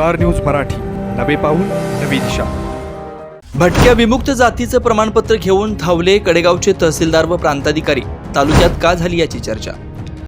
Star news Marathi. नवे पाऊल नवी दिशा. भटक्या विमुक्त जातीचं प्रमाणपत्र घेऊन धावले कडेगावचे तहसीलदार व प्रांताधिकारी. तालुक्यात का झाली याची चर्चा?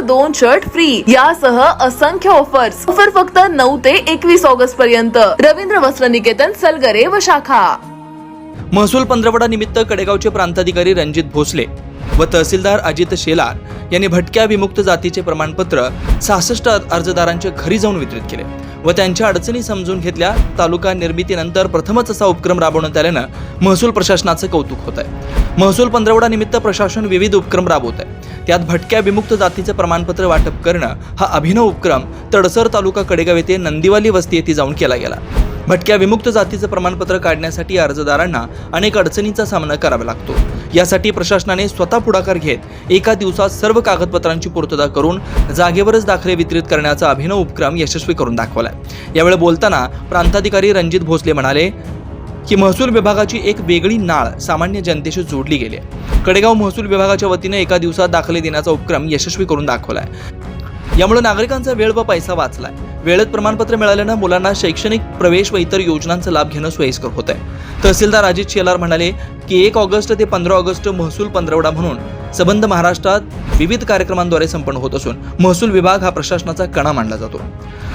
दोन शर्ट फ्री यासह असंख्य ऑफर्स ऑफर फक्त नऊ ते एकवीस ऑगस्ट पर्यंत. रवींद्र वस्त्र निकेतन सलगरे व शाखा. महसूल पंधरवडा निमित्त कडेगावचे प्रांताधिकारी रणजित भोसले व तहसीलदार अजित शेलार यांनी भटक्या विमुक्त जातीचे प्रमाणपत्र सहासष्ट अर्जदारांच्या घरी जाऊन वितरित केले व त्यांच्या अडचणी समजून घेतल्या. तालुका निर्मितीनंतर प्रथमच असा उपक्रम राबवण्यात आल्यानं महसूल प्रशासनाचं कौतुक होत आहे. महसूल पंधरवडा निमित्त प्रशासन विविध उपक्रम राबवत आहे. त्यात भटक्या विमुक्त जातीचं प्रमाणपत्र वाटप करणं हा अभिनव उपक्रम तडसर तालुका कडेगाव येथे नंदीवाली वस्ती येथे जाऊन केला गेला. भटक्या विमुक्त जातीचं प्रमाणपत्र काढण्यासाठी अर्जदारांना अनेक अडचणींचा सामना करावा लागतो. यासाठी प्रशासनाने स्वतः पुढाकार घेत एका दिवसात सर्व कागदपत्रांची पूर्तता करून जागेवरच दाखले वितरित करण्याचा अभिनव उपक्रम यशस्वी करून दाखवलाय. यावेळी बोलताना प्रांताधिकारी रणजित भोसले म्हणाले की महसूल विभागाची एक वेगळी नाळ सामान्य जनतेशी जोडली गेली आहे. कडेगाव महसूल विभागाच्या वतीने एका दिवसात दाखले देण्याचा उपक्रम यशस्वी करून दाखवलाय. यामुळे नागरिकांचा वेळ व पैसा वाचलाय. वेळेत प्रमाणपत्र मिळाल्यानं मुलांना शैक्षणिक प्रवेश व इतर योजनांचा लाभ घेणं सोयीस्कर होत आहे तहसीलदार अजित शेलार म्हणाले की एक ऑगस्ट ते पंधरा ऑगस्ट महसूल पंधरवडा म्हणून सबंध महाराष्ट्रात विविध कार्यक्रमांद्वारे संपन्न होत असून महसूल विभाग हा प्रशासनाचा कणा मानला जातो.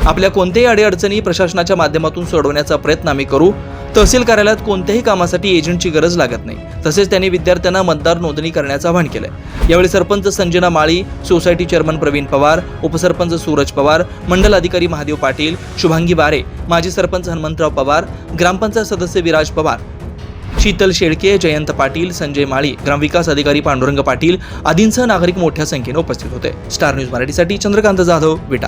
आपल्या कोणत्याही अडीअडचणी प्रशासनाच्या माध्यमातून सोडवण्याचा प्रयत्न आम्ही करू. तहसील कार्यालयात कोणत्याही कामासाठी एजंटची गरज लागत नाही. तसेच त्यांनी विद्यार्थ्यांना मतदार नोंदणी करण्याचं आवाहन केलं यावेळी सरपंच संजना माळी सोसायटी चेअरमन प्रवीण पवार उपसरपंच सूरज पवार मंडल अधिकारी महादेव पाटील शुभांगी बारे माजी सरपंच हनुमंतराव पवार ग्रामपंचायत सदस्य विराज पवार शीतल शेळके जयंत पाटील संजय माळी ग्रामविकास अधिकारी पांडुरंग पाटील आदींसह नागरिक मोठ्या संख्येने उपस्थित होते. स्टार न्यूज मराठीसाठी चंद्रकांत जाधव विटा.